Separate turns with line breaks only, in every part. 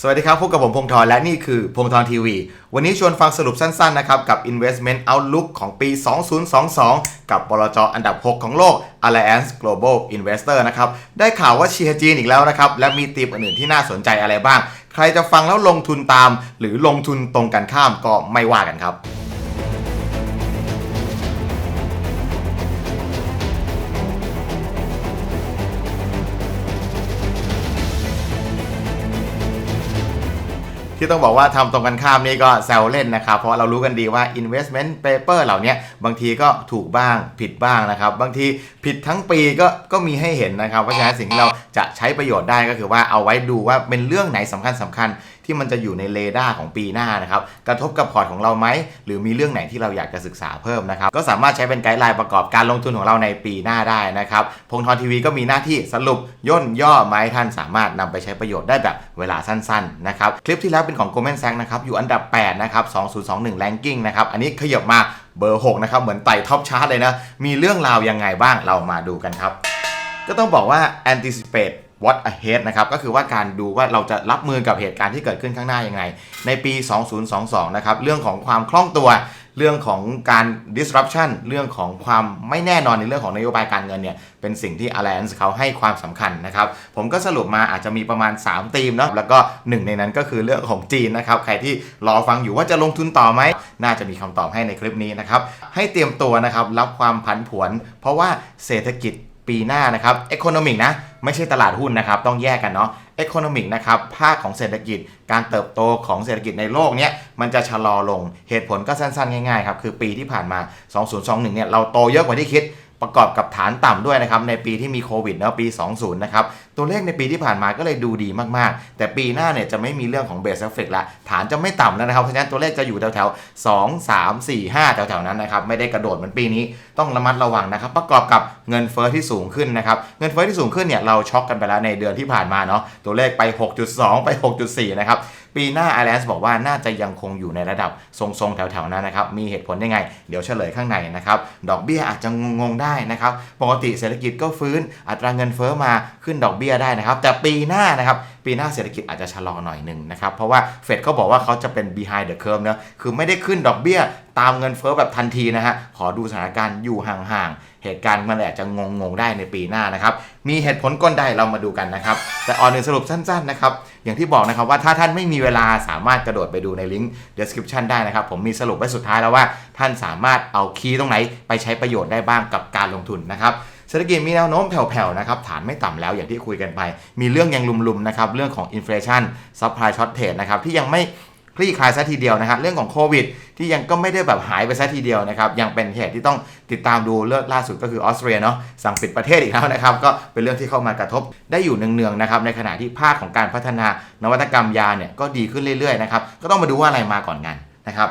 สวัสดีครับพบกับผมพงศ์ธรและนี่คือพงศ์ธรทีวี วันนี้ชวนฟังสรุปสั้นๆนะครับ กับ Investment Outlook ของปี 2022 กับบลจอันดับ 6 ของโลก Alliance Global Investor นะครับ ได้ข่าวว่าเชียร์จีนอีกแล้วนะครับ และมีธีมอื่นๆที่น่าสนใจอะไรบ้าง ใครจะฟังแล้วลงทุนตาม หรือลงทุนตรงกันข้ามก็ไม่ว่ากันครับ ที่ต้องบอกว่าทำตรงกันข้ามนี่ก็แซวเล่นนะครับ เพราะเรารู้กันดีว่า investment paper เหล่านี้บางทีก็ถูกบ้างผิดบ้างนะครับ บางทีผิดทั้งปีก็ก็มีให้เห็นนะครับ เพราะฉะนั้นสิ่งที่เราจะใช้ประโยชน์ได้ก็คือว่าเอาไว้ดูว่าเป็นเรื่องไหนสำคัญสำคัญ ที่มันจะอยู่ในเรดาร์ของปีหน้านะครับกระทบกับพอร์ตของเราไหมหรือมีเรื่องไหนที่เราอยากจะศึกษาเพิ่มนะครับก็สามารถใช้เป็นไกด์ไลน์ประกอบการลงทุนของเราในปีหน้าได้นะครับพงทรทีวีก็มีหน้าที่สรุปย่นย่อมาให้ท่านสามารถนำไปใช้ประโยชน์ได้แบบเวลาสั้นๆนะครับคลิปที่แล้วเป็นของ Goldman Sachs นะครับอยู่อันดับ 8 นะครับ 2021 ranking นะครับอันนี้ขยับมาเบอร์ 6 นะครับ เหมือนไต่ท็อปชาร์ตเลยนะ มีเรื่องราวยังไงบ้างเรามาดูกันครับ ก็ต้องบอกว่า anticipate what ahead นะครับก็คือว่าการดูว่าเราจะรับมือกับเหตุการณ์ที่เกิดขึ้นข้างหน้ายังไง ในปี 2022 นะครับเรื่องของความคล่องตัวเรื่องของการ disruption เรื่องของความไม่แน่นอนในเรื่องของนโยบายการเงินเนี่ยเป็นสิ่งที่ Alliance เขาให้ความสำคัญนะครับ ผมก็สรุปมาอาจจะมีประมาณ 3 ธีมเนาะแล้วก็หนึ่งในนั้นก็คือเรื่องของจีนนะครับ ใครที่รอฟังอยู่ว่าจะลงทุนต่อไหม น่าจะมีคำตอบให้ในคลิปนี้นะครับ ให้เตรียมตัวนะครับรับความผันผวน เพราะว่าเศรษฐกิจ ปีหน้านะครับ Economic นะ ไม่ใช่ตลาดหุ้นนะครับ ต้องแยกกันเนาะ Economic นะครับ ภาคของเศรษฐกิจ การเติบโตของเศรษฐกิจในโลกเนี้ยมันจะชะลอลง เหตุผลก็สั้นๆ ง่ายๆ ครับ คือปีที่ผ่านมา 2021 เนี่ย เราโตเยอะกว่าที่คิด ประกอบกับฐานต่ำด้วยนะครับในปีที่มีโควิดเนาะปี 20 นะครับ ตัวเลขในปีที่ผ่านมาก็เลยดูดีมากๆ แต่ปีหน้าเนี่ยจะไม่มีเรื่องของเบสเอฟเฟกละฐานจะไม่ต่ำแล้วนะครับ เพราะฉะนั้นตัวเลขจะอยู่แถวๆ 2 3 4 5 แถวๆนั้นนะครับ ไม่ได้กระโดดเหมือนปีนี้ต้องระมัดระวังนะครับ ประกอบกับเงินเฟ้อที่สูงขึ้นนะครับเงินเฟ้อที่สูงขึ้นเนี่ยเราช็อกกันไปแล้วในเดือนที่ผ่านมาเนาะตัวเลขไป 6.2 ไป 6.4 นะครับ ปีหน้า i อ l a n c e บอกว่าน่าจะยังคงอยู่ในระดับทรงๆ แถวๆ นั้นนะครับ มีเหตุผลยังไง เดี๋ยวเฉลยข้างในนะครับ ดอกเบี้ยอาจจะงงๆ ได้นะครับ ปกติเศรษฐกิจก็ฟื้น อัตราเงินเฟ้อมาขึ้นดอกเบี้ยได้นะครับ แต่ปีหน้านะครับปีหน้าเศรษฐกิจอาจจะชะลอหน่อยหนึ่งนะครับ เพราะว่าเฟดเขาบอกว่าเขาจะเป็น behind the curve เนอะคือไม่ได้ขึ้นดอกเบี้ย ตามเงินเฟ้อแบบทันทีนะฮะ ขอดูสถานการณ์อยู่ห่างๆ เหตุการณ์มันอาจจะงงๆได้ในปีหน้านะครับ มีเหตุผลก้นใดเรามาดูกันนะครับ แต่ออนหนึ่งสรุปสั้นๆนะครับ อย่างที่บอกนะครับว่าถ้าท่านไม่มีเวลาสามารถกระโดดไปดูในลิงก์ description ได้นะครับ ผมมีสรุปไว้สุดท้ายแล้วว่า ท่านสามารถเอาคีย์ตรงไหน ไปใช้ประโยชน์ได้บ้างกับการลงทุนนะครับเศรษฐกิจมีแนวโน้มแผ่วๆนะครับฐานไม่ต่ำแล้วอย่างที่คุยกันไป มีเรื่องยังลุมๆนะครับเรื่องของอินฟลชันซัพพลายช็อตเทรดนะครับที่ยังไม่ คลี่คลายซะทีเดียวนะครับเรื่องของโควิด ที่ยังก็ไม่ได้แบบหายไปซะทีเดียวนะครับยังเป็นเหตุที่ต้องติดตามดูเรื่องล่าสุดก็คือออสเตรียเนาะสั่งปิดประเทศอีกแล้วนะครับก็เป็นเรื่องที่เข้ามากระทบได้อยู่เนืองๆนะครับในขณะที่ภาคของการพัฒนานวัตกรรมยาเนี่ยก็ดีขึ้นเรื่อยๆนะครับก็ต้องมาดูว่าอะไรมาก่อนกันนะครับ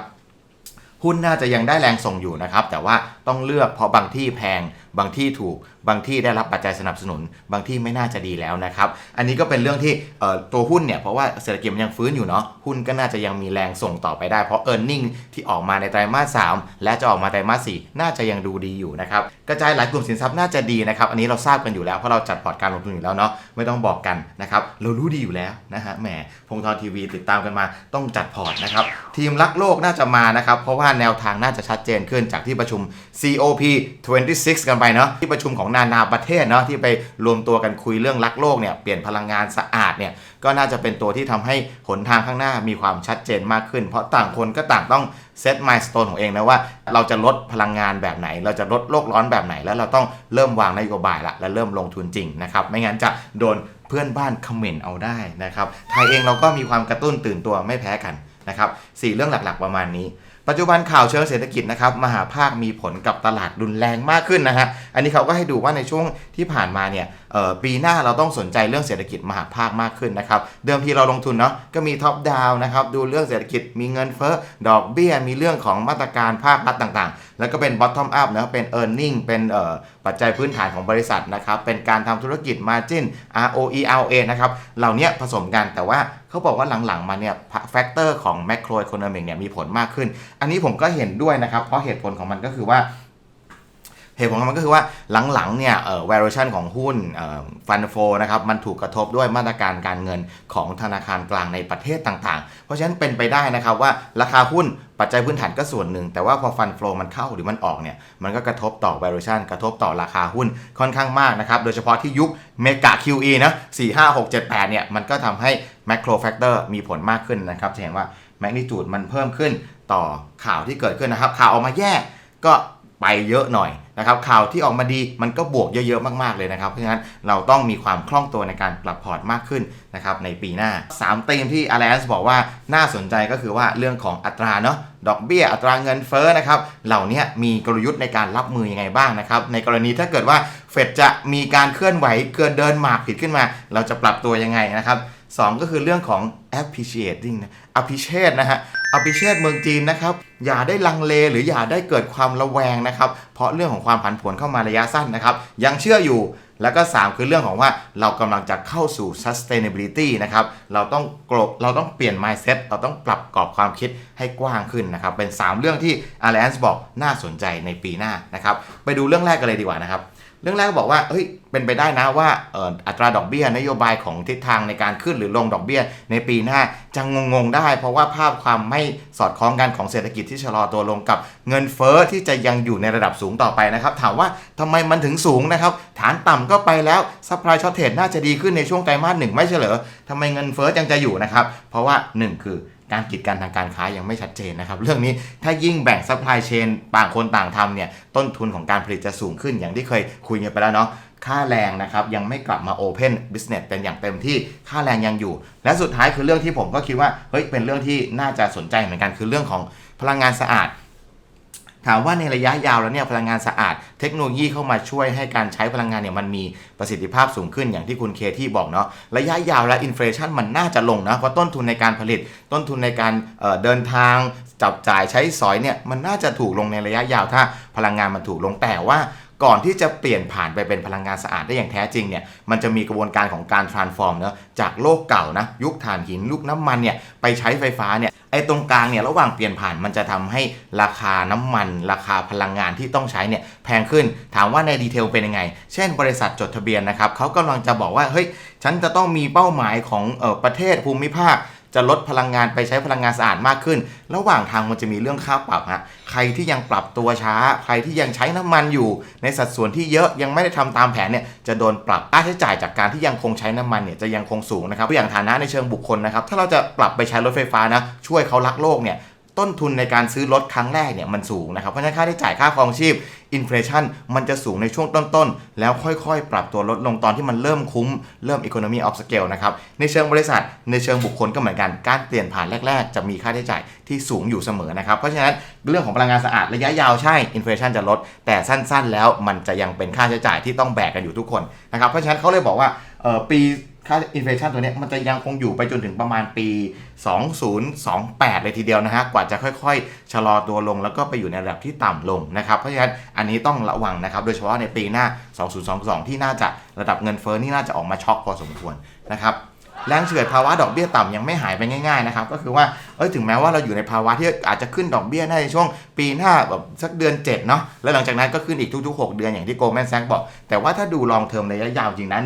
หุ้นน่าจะยังได้แรงส่งอยู่นะครับแต่ว่า ต้องเลือกเพราะบางที่แพง บางที่ถูก บางที่ได้รับปัจจัยสนับสนุน บางที่ไม่น่าจะดีแล้วนะครับ อันนี้ก็เป็นเรื่องที่ตัวหุ้นเนี่ย เพราะว่าเศรษฐกิจมันยังฟื้นอยู่เนาะ หุ้นก็น่าจะยังมีแรงส่งต่อไปได้ เพราะ e a r n i n g ที่ออกมาในไตรมาส 3 และจะออกมาไตรมาส 4 น่าจะยังดูดีอยู่นะครับ กระจายหลายกลุ่มสินทรัพย์น่าจะดีนะครับ อันนี้เราทราบกันอยู่แล้ว เพราะเราจัดพอร์ตการลงทุนอยู่แล้วเนาะ ไม่ต้องบอกกันนะครับ เรารู้ดีอยู่แล้วนะฮะ แหม พงทรทีวีติดตามกันมา ต้องจัดพอร์ตนะครับ ทีมรักโลกน่าจะมานะครับ เพราะว่าแนวทางน่าจะชัดเจนขึ้นจากที่ประชุม COP 26 กันไปเนาะที่ประชุมของนานาประเทศเนาะที่ไปรวมตัวกันคุยเรื่องรักโลกเนี่ยเปลี่ยนพลังงานสะอาดเนี่ยก็น่าจะเป็นตัวที่ทำให้หนทางข้างหน้ามีความชัดเจนมากขึ้น เพราะต่างคนก็ต่างต้องเซตมายสเตนของเองนะว่าเราจะลดพลังงานแบบไหน เราจะลดโลกร้อนแบบไหน แล้วเราต้องเริ่มวางนโยบายละและเริ่มลงทุนจริงนะครับไม่งั้นจะโดนเพื่อนบ้านคอมเมนต์เอาได้นะครับไทยเองเราก็มีความกระตุ้นตื่นตัวไม่แพ้กันนะครับสี่เรื่องหลักๆประมาณนี้ ปัจจุบันข่าวเชิงเศรษฐกิจนะครับมหาภาคมีผลกับตลาดรุนแรงมากขึ้นนะฮะอันนี้เขาก็ให้ดูว่าในช่วงที่ผ่านมาเนี่ย ปีหน้าเราต้องสนใจเรื่องเศรษฐกิจมหาภาคมากขึ้นนะครับ เดิมทีเราลงทุนเนาะก็มีท็อปดาวนะครับดูเรื่องเศรษฐกิจมีเงินเฟ้อดอกเบี้ยมีเรื่องของมาตรการภาครัฐต่างๆ แล้วก็เป็น bottom up นะเป็น earning เป็นเอ่อปัจจัยพื้นฐานของบริษัทนะครับเป็นการทำธุรกิจ margin ROE ROA นะครับเหล่านี้ผสมกันแต่ว่าเขาบอกว่าหลังๆมาเนี่ยแฟกเตอร์ของ macro economic เนี่ยมีผลมากขึ้น อันนี้ผมก็เห็นด้วยนะครับเพราะเหตุผลของมันก็คือว่า เหตุผลของมันก็คือว่าหลังๆเนี่ยเอ่อ valuation ของหุ้นฟันโฟนะครับมันถูกกระทบด้วยมาตรการการเงินของธนาคารกลางในประเทศต่างๆ เพราะฉะนั้นเป็นไปได้นะครับว่าราคาหุ้นปัจจัยพื้นฐานก็ส่วนหนึ่ง แต่ว่าพอฟันโฟมันเข้าหรือมันออกเนี่ยมันก็กระทบต่อ valuation กระทบต่อราคาหุ้นค่อนข้างมากนะครับ โดยเฉพาะที่ยุคเมกะ QE นะ4 5 6 7 8เนี่ยมันก็ทำให้ macro factor มีผลมากขึ้นนะครับจะเห็นว่า magnitude มันเพิ่มขึ้นต่อข่าวที่เกิดขึ้นนะครับ ข่าวออกมาแย่ก็ไปเยอะหน่อย นะครับข่าวที่ออกมาดีมันก็บวกเยอะๆมากๆเลยนะครับ เพราะฉะนั้นเราต้องมีความคล่องตัวในการปรับพอร์ตมากขึ้นนะครับในปีหน้า 3 ธีมที่ Alliance บอกว่าน่าสนใจก็คือว่าเรื่องของอัตราเนาะดอกเบี้ยอัตราเงินเฟ้อนะครับเหล่านี้มีกลยุทธ์ในการรับมือยังไงบ้างนะครับในกรณีถ้าเกิดว่าเฟดจะมีการเคลื่อนไหวเกินเดินหมากผิดขึ้นมา เราจะปรับตัวยังไงนะครับ สองก็คือเรื่องของ appreciating นะ appreciate นะฮะ appreciate เมืองจีนนะครับ อย่าได้ลังเลหรืออย่าได้เกิดความระแวงนะครับ เพราะเรื่องของความผันผวนเข้ามาระยะสั้นนะครับ ยังเชื่ออยู่แล้วก็ 3 คือเรื่องของว่าเรากำลังจะเข้าสู่ sustainability นะครับ เราต้องกลบเราต้องเปลี่ยน mindset เราต้องปรับกรอบความคิดให้กว้างขึ้นนะครับ เป็น 3 เรื่องที่ Alliance บอกน่าสนใจในปีหน้านะครับ ไปดูเรื่องแรกกันเลยดีกว่านะครับ เรื่องแรกบอกว่าเฮ้ยเป็นไปได้นะว่าอ,อัตราดอกเบี้ยนโยบายของทิศทางในการขึ้นหรือลงดอกเบี้ย ในปีหน้าจะงงๆได้ เพราะว่าภาพความไม่สอดคล้องกันของเศรษฐกิจที่ชะลอตัวลงกับเงินเฟ้อที่จะยังอยู่ในระดับสูงต่อไปนะครับ ถามว่าทำไมมันถึงสูงนะครับ ฐานต่ำก็ไปแล้วซัพพลายช็อตเทรดน่าจะดีขึ้นในช่วงไตรมาสหนึ่งไม่ใช่เหรอทำไมเงินเฟ้อยังจะอยู่นะครับ เพราะว่าหนึ่งคือ การกีดกันทางการค้ายังไม่ชัดเจนนะครับ เรื่องนี้ถ้ายิ่งแบ่งซัพพลายเชนต่างคนต่างทำเนี่ยต้นทุนของการผลิตจะสูงขึ้นอย่างที่เคยคุยกันไปแล้วเนาะค่าแรงนะครับ ยังไม่กลับมา Open Business เป็นอย่างเต็มที่ค่าแรงยังอยู่ และสุดท้ายคือเรื่องที่ผมก็คิดว่าเฮ้ยเป็นเรื่องที่น่าจะสนใจเหมือนกันคือเรื่องของพลังงานสะอาด ถามว่าในระยะยาวแล้วเนี่ยพลังงานสะอาด เทคโนโลยีเข้ามาช่วยให้การใช้พลังงานเนี่ยมันมีประสิทธิภาพสูงขึ้นอย่างที่คุณเคที่บอกเนาะระยะยาวและอินฟลชันมันน่าจะลงนะเพราะต้นทุนในการผลิต ต้นทุนในการเเดินทางจับจ่ายใช้สอยเนี่ยมันน่าจะถูกลงในระยะยาวถ้าพลังงานมันถูกลงแต่ว่า ก่อนที่จะเปลี่ยนผ่านไปเป็นพลังงานสะอาดได้อย่างแท้จริงเนี่ยมันจะมีกระบวนการของการ transform เนะจากโลกเก่านะยุคถ่านหินยุคน้ำมันเนี่ยไปใช้ไฟฟ้าเนี่ยไอ้ตรงกลางเนี่ยระหว่างเปลี่ยนผ่านมันจะทำให้ราคาน้ำมัน ราคาพลังงานที่ต้องใช้เนี่ยแพงขึ้นถามว่าในดีเทลเป็นยังไง เช่น บริษัทจดทะเบียนนะครับเขากำลังจะบอกว่าเฮ้ยฉันจะต้องมีเป้าหมายของออประเทศภูมิภาค จะลดพลังงานไปใช้พลังงานสะอาดมากขึ้น ระหว่างทางมันจะมีเรื่องค่าปรับฮะใครที่ยังปรับตัวช้า ใครที่ยังใช้น้ำมันอยู่ ในสัดส่วนที่เยอะยังไม่ได้ทำตามแผนเนี่ยจะโดนปรับค่าใช้จ่ายจากการที่ยังคงใช้น้ำมันเนี่ยจะยังคงสูงนะครับอย่างฐานะในเชิงบุคคลนะครับถ้าเราจะปรับไปใช้รถไฟฟ้านะช่วยเขารักโลกเนี่ย ต้นทุนในการซื้อรถครั้งแรกเนี่ยมันสูงนะครับ เพราะฉะนั้นค่าใช้จ่ายค่าครองชีพอินฟลชันมันจะสูงในช่วงต้นๆ แล้วค่อยๆ ปรับตัวลดลงตอนที่มันเริ่มคุ้ม เริ่ม economy of scale นะครับ ในเชิงบริษัทในเชิงบุคคลก็เหมือนกัน การเปลี่ยนผ่านแรกๆ จะมีค่าใช้จ่ายที่สูงอยู่เสมอนะครับ เพราะฉะนั้นเรื่องของพลังงานสะอาดระยะยาวใช่อินฟลชันจะลด แต่สั้นๆ แล้วมันจะยังเป็นค่าใช้จ่ายที่ต้องแบกกันอยู่ทุกคนนะครับเพราะฉะนั้นเขาเลยบอกว่าปี ค่าอินเฟลชันตัวนี้มันจะยังคงอยู่ไปจนถึงประมาณปี 2028 เลยทีเดียวนะฮะ กว่าจะค่อยๆ ชะลอตัวลงแล้วก็ไปอยู่ในระดับที่ต่ำลงนะครับ เพราะฉะนั้นอันนี้ต้องระวังนะครับ โดยเฉพาะในปีหน้า 2022 ที่น่าจะระดับเงินเฟ้อนี่น่าจะออกมาช็อกพอสมควรนะครับแรงเฉื่อยภาวะดอกเบี้ยต่ำยังไม่หายไปง่ายๆนะครับก็คือว่าเอ้ยถึงแม้ว่าเราอยู่ในภาวะที่อาจจะขึ้นดอกเบี้ยในช่วงปีหน้าแบบสักเดือน7เนาะแล้วหลังจากนั้นก็ขึ้นอีกทุกๆ 6 เดือนอย่างที่โกลแมนแซงบอก แต่ว่าถ้าดูลองเทอมระยะยาวจริงนะ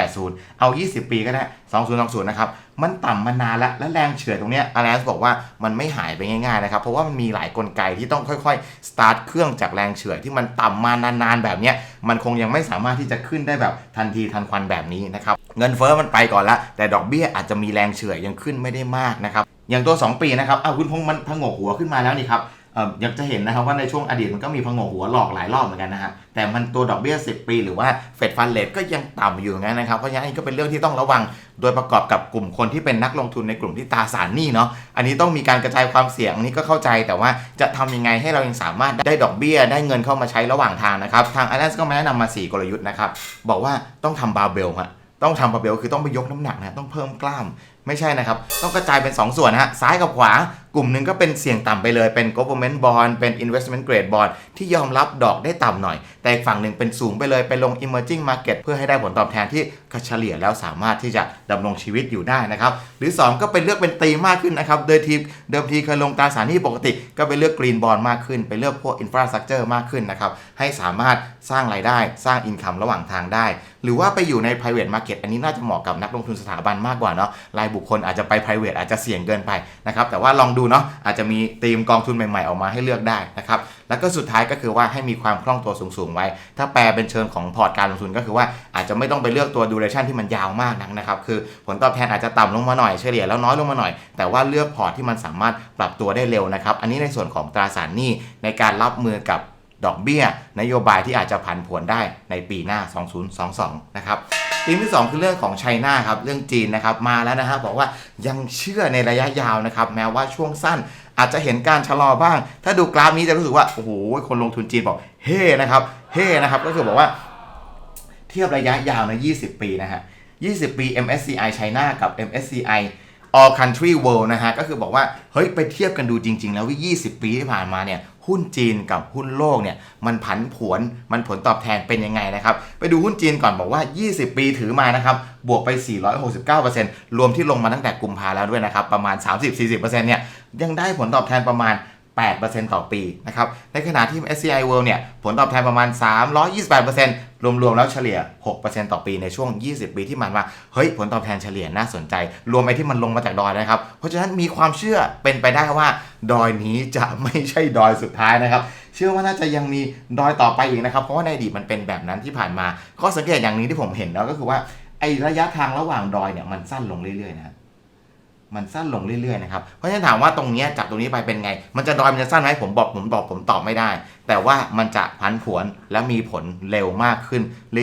1980 เอา 20 ปีก็ได้ 2020 นะครับมันต่ำมานานแล้วและแรงเฉื่อยตรงนี้ยอ l ล n บอกว่ามันไม่หายไปง่ายๆนะครับ เพราะว่ามันมีหลายกลไกที่ต้องค่อยๆ สตาร์ทเครื่องจากแรงเฉื่อยที่มันต่ำมานานๆแบบนี้มันคงยังไม่สามารถที่จะขึ้นได้แบบทันทีทันควันแบบนี้นะครับ เงินเฟ้อมันไปก่อนละแต่ดอกเบี้ยอาจจะมีแรงเฉื่อยยังขึ้นไม่ได้มากนะครับ อย่างตัว 2 ปีนะครับอ้าวคุณพงมันพงกหัวขึ้นมาแล้วนี่ครับเอ่ออยากจะเห็นนะครับว่าในช่วงอดีตมันก็มีพงกหัวหลอกหลายรอบเหมือนกันนะฮะแต่มันตัวดอกเบี้ย 10 ปี หรือว่าเฟดฟันเลทก็ยังต่ำอยู่งั้นนะครับเพราะฉะนั้นก็เป็นเรื่องที่ต้องระวังโดยประกอบกับกลุ่มคนที่เป็นนักลงทุนในกลุ่มที่ตาสารหนี้เนาะอันนี้ต้องมีการกระจายความเสี่ยงอันนี้ก็เข้าใจแต่ว่าจะทำยังไงให้เรายังสามารถได้ดอกเบี้ย ได้เงินเข้ามาใช้ระหว่างทางนะครับทางอันนั้นก็แนะนำมา 4 กลยุทธ์นะครับบอกว่าต้องทำบาเบลฮะต้องทำบาเบลคือต้องไปยกน้ำหนักนะต้องเพิ่มกล้าม ไม่ใช่นะครับ ต้องกระจายเป็น 2 ส่วนนะฮะซ้ายกับขวากลุ่มหนึ่งก็เป็นเสี่ยงต่ำไปเลย เป็น government bond เป็น investment grade bond ที่ยอมรับดอกได้ต่ำหน่อย แต่อีกฝั่งหนึ่งเป็นสูงไปเลยไปลง emerging market เพื่อให้ได้ผลตอบแทนที่เฉลี่ยแล้วสามารถที่จะดำรงชีวิตอยู่ได้นะครับ หรือ 2 ก็เป็นเลือกเป็นตีมมากขึ้นนะครับ โดยทีเดิมทีเคยลงตราสารหนี้ปกติ ก็ไปเลือก green bond มากขึ้น ไปเลือกพวก infrastructure มากขึ้นนะครับ ให้สามารถสร้างรายได้สร้าง income ระหว่างทางได้ หรือว่าไปอยู่ใน private market อันนี้น่าจะเหมาะกับนักลงทุนสถาบันมากกว่าเนาะรายบุคคลอาจจะไป private อาจจะเสี่ยงเกินไปนะครับแต่ว่าลองดูเนาะอาจจะมีธีมกองทุนใหม่ๆออกมาให้เลือกได้นะครับแล้วก็สุดท้ายก็คือว่าให้มีความคล่องตัวสูงๆไว้ ถ้าแปลเป็นเชิงของพอร์ตการลงทุนก็คือว่าอาจจะไม่ต้องไปเลือกตัว duration ที่มันยาวมากนักนะครับคือผลตอบแทนอาจจะต่ำลงมาหน่อยเฉลี่ยแล้วน้อยลงมาหน่อย แต่ว่าเลือกพอร์ตที่มันสามารถปรับตัวได้เร็วนะครับอันนี้ในส่วนของตราสารหนี้ในการรับมือกับดอกเบี้ย นโยบายที่อาจจะผันผวนได้ในปีหน้า 2022 นะครับ ธีมที่ 2 คือเรื่องของไชน่าครับเรื่องจีนนะครับมาแล้วนะฮะบอกว่ายังเชื่อในระยะยาวนะครับแม้ว่าช่วงสั้นอาจจะเห็นการชะลอบ้าง ถ้าดูกราฟนี้จะรู้สึกว่า โอ้โห คนลงทุนจีนบอกเฮ้นะครับเฮ้นะครับ ก็คือบอกว่า เทียบระยะยาวนะ20 ปีนะฮะ20 ปี MSCI China กับ MSCI All Country World นะฮะ ก็คือบอกว่า เฮ้ย ไปเทียบกันดูจริง ๆ แล้วว่า20 ปีที่ผ่านมาเนี่ย หุ้นจีนกับหุ้นโลกเนี่ยมันผันผวนมันผลตอบแทนเป็นยังไงนะครับ ไปดูหุ้นจีนก่อนบอกว่า 20 ปีถือมานะครับ บวกไป 469%รวมที่ลงมาตั้งแต่กุมภาแล้วด้วยนะครับ ประมาณ 30-40%เนี่ยยังได้ผลตอบแทนประมาณ 8%ต่อปีนะครับ ในขณะที่ SCI World เนี่ย ผลตอบแทนประมาณ 328%รวมๆ แล้วเฉลี่ย 6%ต่อปีในช่วง 20 ปีที่ผ่านมา เฮ้ย ผลตอบแทนเฉลี่ยน่าสนใจ รวมไอ้ที่มันลงมาจากดอยนะครับ เพราะฉะนั้นมีความเชื่อเป็นไปได้ว่า ดอยนี้จะไม่ใช่ดอยสุดท้ายนะครับ เชื่อว่าน่าจะยังมีดอยต่อไปอีกนะครับ เพราะว่าในอดีตมันเป็นแบบนั้นที่ผ่านมาข้อสังเกตอย่างนี้ที่ผมเห็นแล้วก็คือว่าไอ้ระยะทางระหว่างดอยเนี่ยมันสั้นลงเรื่อยๆนะครับ มันสั้นลงเรื่อยๆนะครับ เพราะฉะนั้นถามว่าตรงนี้จากตรงนี้ไปเป็นไง มันจะดอยมันจะสั้นไหมผมบอกผมบอกผมตอบไม่ได้ แต่ว่ามันจะพันผวนและมีผลเร็วมากขึ้น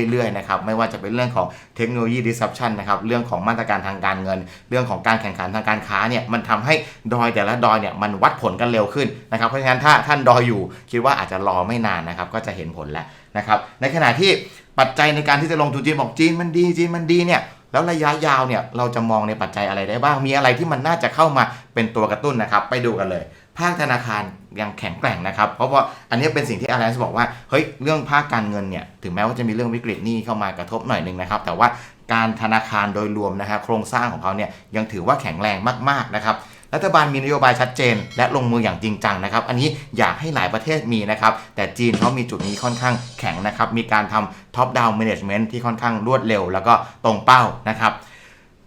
เรื่อยๆนะครับ ไม่ว่าจะเป็นเรื่องของเทคโนโลยี disruption นะครับ เรื่องของมาตรการทางการเงิน เรื่องของการแข่งขันทางการค้าเนี่ย มันทำให้ดอยแต่ละดอยเนี่ยมันวัดผลกันเร็วขึ้นนะครับ เพราะฉะนั้นถ้าท่านดอยอยู่ คิดว่าอาจจะรอไม่นานนะครับ ก็จะเห็นผลแล้วนะครับ ในขณะที่ปัจจัยในการที่จะลงทุนจีนบอกจีนมันดีจีนมันดีเนี่ย แล้วระยะยาวเนี่ยเราจะมองในปัจจัยอะไรได้บ้าง มีอะไรที่มันน่าจะเข้ามาเป็นตัวกระตุ้นนะครับ ไปดูกันเลย ภาคธนาคารยังแข็งแกร่งนะครับ เพราะว่าอันนี้เป็นสิ่งที่ a อ a n น e บอกว่าเฮ้ยเรื่องภาคการเงินเนี่ยถึงแม้ว่าจะมีเรื่องวิกฤตนี้เข้ามากระทบหน่อยหนึงนะครับ แต่ว่าการธนาคารโดยรวมนะฮะโครงสร้างของเขาเนี่ยยังถือว่าแข็งแรงมากๆนะครับ รัฐบาลมีนโยบายชัดเจน และลงมืออย่างจริงจังนะครับ อันนี้อยากให้หลายประเทศมีนะครับ แต่จีนเขามีจุดนี้ค่อนข้างแข็งนะครับ มีการทำ top down management ที่ค่อนข้างรวดเร็ว แล้วก็ตรงเป้านะครับ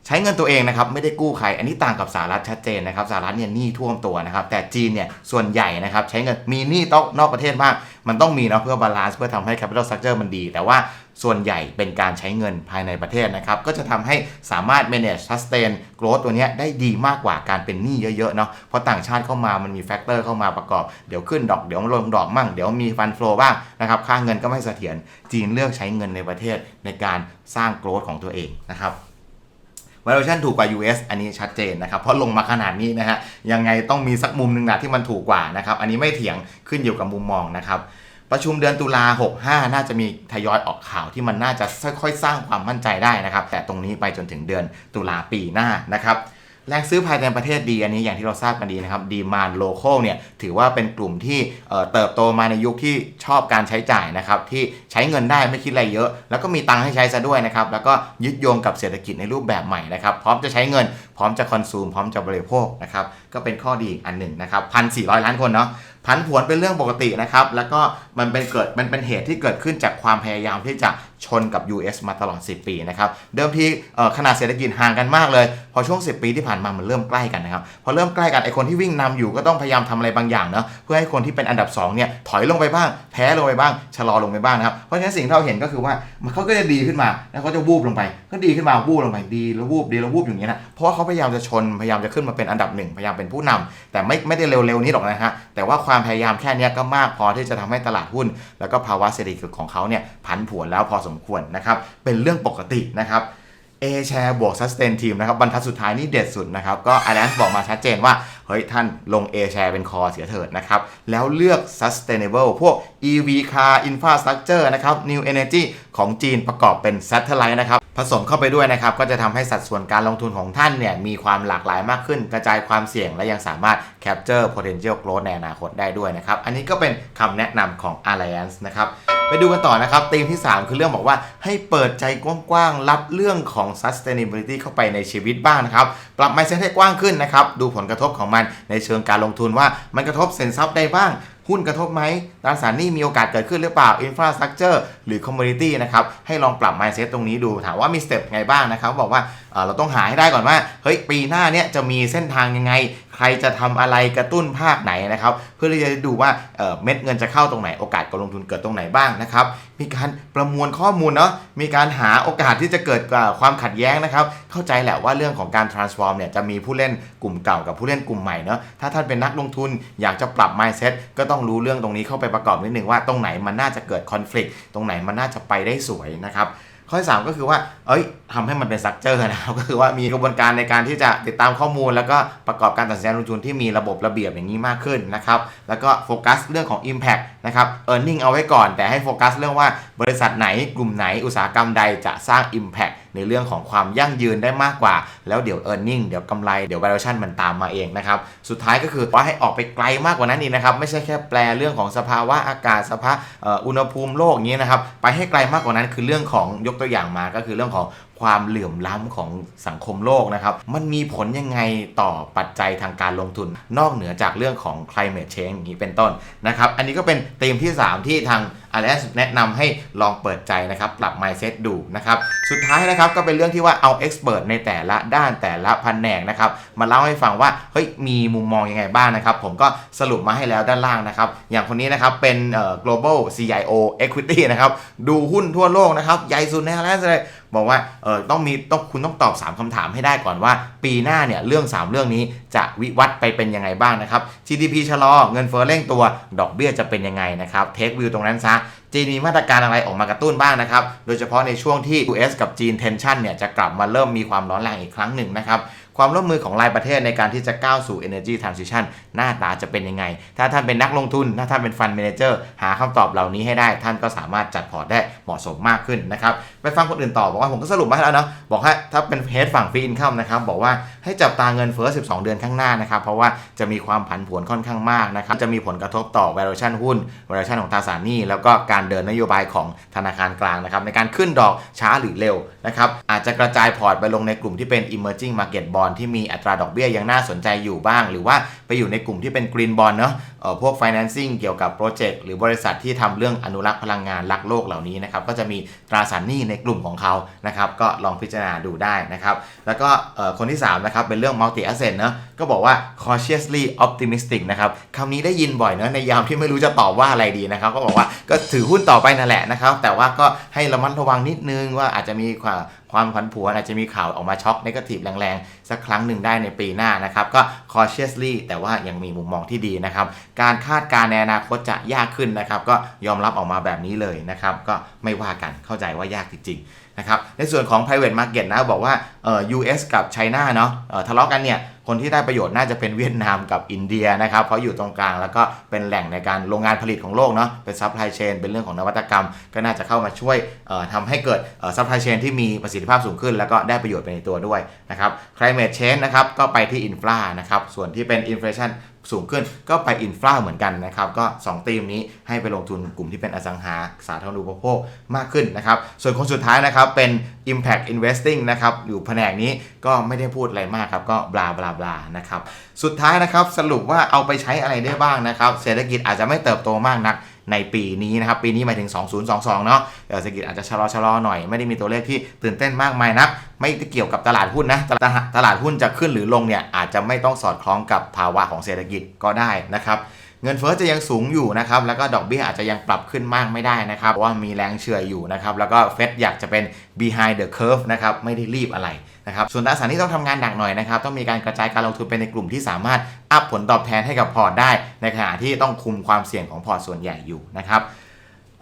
ใช้เงินตัวเองนะครับไม่ได้กู้ใคร อันนี้ต่างกับสหรัฐชัดเจนนะครับสหรัฐเนี่ยหนี้ท่วมตัวนะครับแต่จีนเนี่ยส่วนใหญ่นะครับใช้เงินมีหนี้ต้องนอกประเทศมาก มันต้องมีนะเพื่อบาลานซ์เพื่อทำให้ capital structure มันดี แต่ว่า ส่วนใหญ่เป็นการใช้เงินภายในประเทศนะครับ ก็จะทำให้สามารถ manage sustain growth ตัวนี้ได้ดีมากกว่าการเป็นหนี้เยอะๆเนาะเพราะต่างชาติเข้ามามันมีแฟกเตอร์เข้ามาประกอบ เดี๋ยวขึ้นดอกเดี๋ยวลงดอกมั่งเดี๋ยวมีฟันฟลอบ้างนะครับค่าเงินก็ไม่เสถียรจีนเลือกใช้เงินในประเทศในการสร้าง growth ของตัวเองนะครับ valuation ถูกกว่า US อันนี้ชัดเจนนะครับ เพราะลงมาขนาดนี้นะฮะยังไงต้องมีสักมุมหนึ่งนะที่มันถูกกว่านะครับ อันนี้ไม่เถียงขึ้นอยู่กับมุมมองนะครับ ประชุมเดือนตุลา65 น่าจะมีทยอยออกข่าวที่มันน่าจะค่อยๆ สร้างความมั่นใจได้นะครับ แต่ตรงนี้ไปจนถึงเดือนตุลาปีหน้านะครับแรงซื้อภายในประเทศดีอันนี้อย่างที่เราทราบกันดีนะครับดีมานโลโ a l เนี่ยถือว่าเป็นกลุ่มที่เเติบโตมาในยุคที่ชอบการใช้จ่ายนะครับที่ใช้เงินได้ไม่คิดอะไรเยอะ แล้วก็มีตังค์ให้ใช้ซะด้วยนะครับแล้วก็ยึดโยงกับเศรษฐกิจในรูปแบบใหม่นะครับพร้อมจะใช้เงิน พร้อมจะคอนซูม พร้อมจะบริโภคนะครับก็เป็นข้อดีอีกอันหนึ่งนะครับพันสี่ร้อยล้านคนเนาะผันผวนเป็นเรื่องปกตินะครับแล้วก็มันเป็นเกิดมันเป็นเหตุที่เกิดขึ้นจากความพยายามที่จะชนกับ US มาตลอด 10 ปีนะครับเดิมทีขนาดเศรษฐกิจห่างกันมากเลย พอช่วง 10 ปีที่ผ่านมามันเริ่มใกล้กันนะครับพอเริ่มใกล้กันไอคนที่วิ่งนำอยู่ก็ต้องพยายามทำอะไรบางอย่างเนาะเพื่อให้คนที่เป็นอันดับ2เนี่ยถอยลงไปบ้าง แพ้ลงไปบ้างชะลอลงไปบ้างนะครับเพราะฉะนั้นสิ่งที่เราเห็นก็คือว่ามันเขาก็จะดีขึ้นมาแล้วเขาจะวูบลงไปก็ดีขึ้นมาวูบลงไปดีแล้ววูบดีแล้ววูบอย่างนี้ยนะเพราะว่าเขาพยายามจะชนพยายามจะขึ้นมาเป็นอันดับหนึ่งพยายามเป็นผู้นำแต่ไม่ไม่ได้เร็วๆนี้หรอกนะฮะแต่ว่าความพยายามแค่นี้ก็มากพอที่จะทำให้ตลาดหุ้น แล้วก็ภาวะเศรษฐกิจของเขาเนี่ยผันผวนแล้วพอสมควรนะครับเป็นเรื่องปกตินะครับ A share บวก sustain team นะครับบรรทัดสุดท้ายนี่เด็ดสุดนะครับก็ Alliance บอกมาชัดเจนว่า เฮ้ยท่านลง A share เป็นคอเสียเถิดนะครับ แล้วเลือก sustainable พวก EV car infrastructure นะครับ new energy ของจีนประกอบเป็น satellite นะครับผสมเข้าไปด้วยนะครับ ก็จะทำให้สัดส่วนการลงทุนของท่านเนี่ยมีความหลากหลายมากขึ้น กระจายความเสี่ยงและยังสามารถ capture potential growth ในอนาคตได้ด้วยนะครับ อันนี้ก็เป็นคำแนะนำของ Alliance นะครับไปดูกันต่อนะครับธีมที่ 3 คือเรื่องบอกว่าให้เปิดใจกว้างๆ รับเรื่องของ sustainability เข้าไปในชีวิตบ้างนะครับ ปรับ mindset ให้กว้างขึ้นนะครับ ดูผลกระทบของมันในเชิงการลงทุนว่ามันกระทบสินทรัพย์ได้บ้างหุ้นกระทบไหมตราสารนี้มีโอกาสเกิดขึ้นหรือเปล่า infrastructure หรือ commodity นะครับ ให้ลองปรับ mindset ตรงนี้ดู ถามว่ามีสเต็ปไงบ้างนะครับ บอกว่าเอ่อเราต้องหาให้ได้ก่อนว่า เฮ้ย ปีหน้าเนี้ยจะมีเส้นทางยังไง ใครจะทำอะไรกระตุ้นภาคไหนนะครับ เพื่อที่จะดูว่าเม็ดเงินจะเข้าตรงไหน โอกาสการลงทุนเกิดตรงไหนบ้างนะครับ มีการประมวลข้อมูลเนาะ มีการหาโอกาสที่จะเกิดความขัดแย้งนะครับ เข้าใจแหละว่าเรื่องของการ transform เนี่ยจะมีผู้เล่นกลุ่มเก่ากับผู้เล่นกลุ่มใหม่เนาะ ถ้าท่านเป็นนักลงทุนอยากจะปรับ mindset ก็ต้องรู้เรื่องตรงนี้เข้าไปประกอบนิดนึงว่าตรงไหนมันน่าจะเกิด conflict ตรงไหนมันน่าจะไปได้สวยนะครับ ข้อที่สามก็คือว่า เอ้ยทำให้มันเป็นสักเจอร์นะครับ ก็คือว่ามีกระบวนการในการที่จะติดตามข้อมูล แล้วก็ประกอบการตัดสินใจลงทุนที่มีระบบระเบียบอย่างนี้มากขึ้นนะครับ แล้วก็โฟกัสเรื่องของ Impact นะครับ e a r n i n g เอาไว้ก่อน แต่ให้โฟกัสเรื่องว่าบริษัทไหนกลุ่มไหนอุตสาหกรรมใดจะสร้าง Impact ในเรื่องของความยั่งยืนได้มากกว่า แล้วเดี๋ยว e a r n i n g เดี๋ยวกำไรเดี๋ยว valuation มันตามมาเองนะครับสุดท้ายก็คือว่าให้ออกไปไกลมากกว่านั้นอีกนะครับไม่ใช่แค่แปลเรื่องของสภาวะอากาศสภาพอ,อ,อุณหภูมิโลกอย่างนี้นะครับไปให้ไกลมากกว่านั้นคือเรื่องของยกตัวอย่างมาก็คือเรื่องของความเหลื่อมล้ำของสังคมโลกนะครับ มันมีผลยังไงต่อปัจจัยทางการลงทุน นอกเหนือจากเรื่องของ climate change อย่างนี้เป็นต้นนะครับ อันนี้ก็เป็นธีมที่ 3 ที่ทาง a l l i a n c e แนะนำให้ลองเปิดใจนะครับปรับ mindset ดูนะครับสุดท้ายนะครับก็เป็นเรื่องที่ว่าเอา expert ในแต่ละด้านแต่ละแผนกนะครับมาเล่าให้ฟังว่าเฮ้ยมีมุมมองยังไงบ้างนะครับ ผมก็สรุปมาให้แล้วด้านล่างนะครับอย่างคนนี้นะครับเป็น global CIO equity นะครับดูหุ้นทั่วโลกนะครับใหญ่สุดใน a l l i a n c e เลยบอกว่าเออต้องมีต้องคุณต้องตอบ 3คำถามให้ได้ก่อนว่าปีหน้าเนี่ยเรื่อง 3 เรื่องนี้จะวิวัฒน์ไปเป็นยังไงบ้างนะครับ GDP ชะลอเงินเฟ้อเร่งตัว ดอกเบี้ยจะเป็นยังไงนะครับเทควิวตรงนั้นซะจีนมีมาตรการอะไรออกมากระตุ้นบ้างนะครับ โดยเฉพาะในช่วงที่ US กับจีนเทนชันเนี่ยจะกลับมาเริ่มมีความร้อนแรงอีกครั้งหนึ่งนะครับ ความร่วมมือของรายประเทศในการที่จะก้าวสู่ energy transition หน้าตาจะเป็นยังไง ถ้าท่านเป็นนักลงทุน ถ้าท่านเป็น fund manager หาคำตอบเหล่านี้ให้ได้ ท่านก็สามารถจัดพอร์ตได้เหมาะสมมากขึ้นนะครับ ไปฟังคนอื่นต่อบอกว่าผมก็สรุปมาให้แล้วเนาะบอกให้ถ้าเป็นเฮดฝั่งฟรีอินคัมนะครับบอกว่าให้จับตาเงินเฟ้อ 12 เดือนข้างหน้านะครับเพราะว่าจะมีความผันผวนค่อนข้างมากนะครับจะมีผลกระทบต่อ valuation หุ้น valuation ของตราสารหนี้แล้วก็การเดินนโยบายของธนาคารกลางนะครับในการขึ้นดอกช้าหรือเร็วนะครับอาจจะกระจายพอร์ตไปลงในกลุ่มที่เป็น emerging market bond ที่มีอัตราดอกเบี้ยยังน่าสนใจอยู่บ้าง หรือว่าไปอยู่ในกลุ่มที่เป็น green bond เนาะเอ่อพวก financing เกี่ยวกับโปรเจกต์หรือบริษัทที่ทำเรื่องอนุรักษ์พลังงานรักโลกเหล่านี้นะครับก็จะมีตราสารหนี้ในกลุ่มของเขานะครับก็ลองพิจารณาดูได้นะครับแล้วก็เอ่อคนที่3นะครับเป็นเรื่อง multi asset เนอะก็บอกว่า cautiously optimistic นะครับคำนี้ได้ยินบ่อยเนอะในยามที่ไม่รู้จะตอบว่าอะไรดีนะครับก็บอกว่าก็ถือหุ้นต่อไปนั่นแหละนะครับแต่ว่าก็ให้ระมัดระวังนิดนึงว่าอาจจะมีความ ความผันผวนอาจจะมีข่าวออกมาช็อกนกาทีฟแรงๆ สักครั้งหนึ่งได้ในปีหน้านะครับ ก็ cautiously แต่ว่ายังมีมุมมองที่ดีนะครับ การคาดการณ์ในอนาคตจะยากขึ้นนะครับ ก็ยอมรับออกมาแบบนี้เลยนะครับ ก็ไม่ว่ากันเข้าใจว่ายากจริงๆนะครับในส่วนของ private market นะบอกว่าเอ่อ US กับ China เนาะทะเลาะกันเนี่ย คนที่ได้ประโยชน์น่าจะเป็นเวียดนามกับอินเดียนะครับเพราะอยู่ตรงกลางแล้วก็เป็นแหล่งในการโรงงานผลิตของโลกเนาะเป็นซัพพลายเชนเป็นเรื่องของนวัตกรรม ก็น่าจะเข้ามาช่วยเอ่อทำให้เกิดซัพพลายเชนที่มีประสิทธิภาพสูงขึ้น แล้วก็ได้ประโยชน์ไปในตัวด้วยนะครับ climate change นะครับก็ไปที่อินฟลานะครับส่วนที่เป็น inflation สูงขึ้นก็ไปอินฟลาเหมือนกันนะครับก็2ธีมนี้ให้ไปลงทุนกลุ่มที่เป็นอสังหาสาธารณูปโภคมากขึ้นนะครับส่วนคนสุดท้ายนะครับเป็น impact investing นะครับอยู่แผนกนี้ก็ไม่ได้พูดอะไรมากครับก็บลาบลาบลานะครับสุดท้ายนะครับสรุปว่าเอาไปใช้อะไรได้บ้างนะครับเศรษฐกิจอาจจะไม่เติบโตมากนัก ในปีนี้นะครับปีนี้หมายถึง 2022 เนาะเศรษฐกิจอาจจะชะลอชะลอหน่อยไม่ได้มีตัวเลขที่ตื่นเต้นมากมายนัก ไม่เกี่ยวกับตลาดหุ้นนะตลาดตลาดหุ้นจะขึ้นหรือลงเนี่ยอาจจะไม่ต้องสอดคล้องกับภาวะของเศรษฐกิจก็ได้นะครับ เงินเฟ้อจะยังสูงอยู่นะครับแล้วก็ดอกเบี้ยอาจจะยังปรับขึ้นมากไม่ได้นะครับเพราะว่ามีแรงเฉื่อยอยู่นะครับแล้วก็เฟดอยากจะเป็น behind the curve นะครับไม่ได้รีบอะไรนะครับส่วนตราสารหนี้ต้องทำงานหนักหน่อยนะครับต้องมีการกระจายการลงทุนไปในกลุ่มที่สามารถอัพผลตอบแทนให้กับพอร์ตได้ ในขณะที่ต้องคุมความเสี่ยงของพอร์ตส่วนใหญ่อยู่นะครับ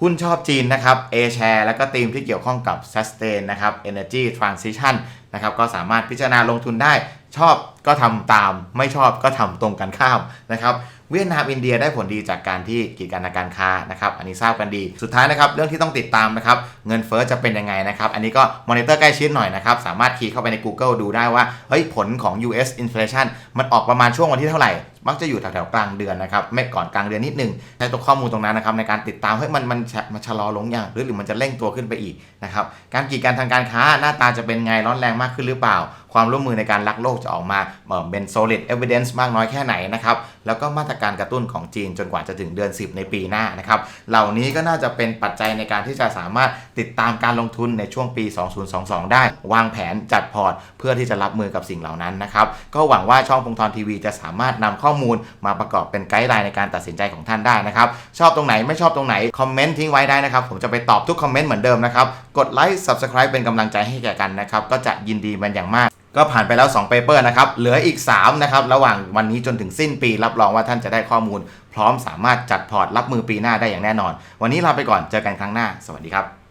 หุ้นชอบจีนนะครับ A share แล้วก็ธีมที่เกี่ยวข้องกับ sustain นะครับ energy transition นะครับก็สามารถพิจารณาลงทุนได้ชอบ ก็ทำตามไม่ชอบก็ทำตรงกันข้ามนะครับเวียดนามอินเดียได้ผลดีจากการที่กีดกันทางการค้านะครับอันนี้ทราบกันดีสุดท้ายนะครับเรื่องที่ต้องติดตามนะครับเงินเฟ้อจะเป็นยังไงนะครับอันนี้ก็มอนิเตอร์ใกล้ชิดหน่อยนะครับสามารถคีย์เข้าไปใน Google ดูได้ว่าเฮ้ยผลของ US inflation มันออกประมาณช่วงวันที่เท่าไหร่ มักจะอยู่แถวๆกลางเดือนนะครับไม่ก่อนกลางเดือนนิดนึงใช้ตัวข้อมูลตรงนั้นนะครับในการติดตามเฮ้ยมันมันมันชะลอลงอย่างหรือหรือมันจะเร่งตัวขึ้นไปอีกนะครับการกีดกันทางการค้าหน้าตาจะเป็นไงร้อนแรงมากขึ้นหรือเปล่า ความร่วมมือในการลักโลกจะออกมาเอ่อเป็น solid evidence มากน้อยแค่ไหนนะครับ แล้วก็มาตรการกระตุ้นของจีนจนกว่าจะถึงเดือน 10 ในปีหน้านะครับ เหล่านี้ก็น่าจะเป็นปัจจัยในการที่จะสามารถติดตามการลงทุนในช่วงปี 2022 ได้ วางแผนจัดพอร์ต เพื่อที่จะรับมือกับสิ่งเหล่านั้นนะครับ ก็หวังว่าช่องพงทรทีวีจะสามารถนำข้อมูลมาประกอบเป็นไกด์ไลน์ในการตัดสินใจของท่านได้นะครับ ชอบตรงไหนไม่ชอบตรงไหนคอมเมนต์ทิ้งไว้ได้นะครับ ผมจะไปตอบทุกคอมเมนต์เหมือนเดิมนะครับ กดไลค์ Subscribe เป็นกำลังใจให้แก่กันนะครับ ก็จะยินดีเป็นอย่างมาก ก็ผ่านไปแล้ว 2 paper นะครับ เหลืออีก 3 นะครับ ระหว่างวันนี้จนถึงสิ้นปี รับรองว่าท่านจะได้ข้อมูล พร้อมสามารถจัดพอร์ตรับมือปีหน้าได้อย่างแน่นอน วันนี้ลาไปก่อน เจอกันครั้งหน้า สวัสดีครับ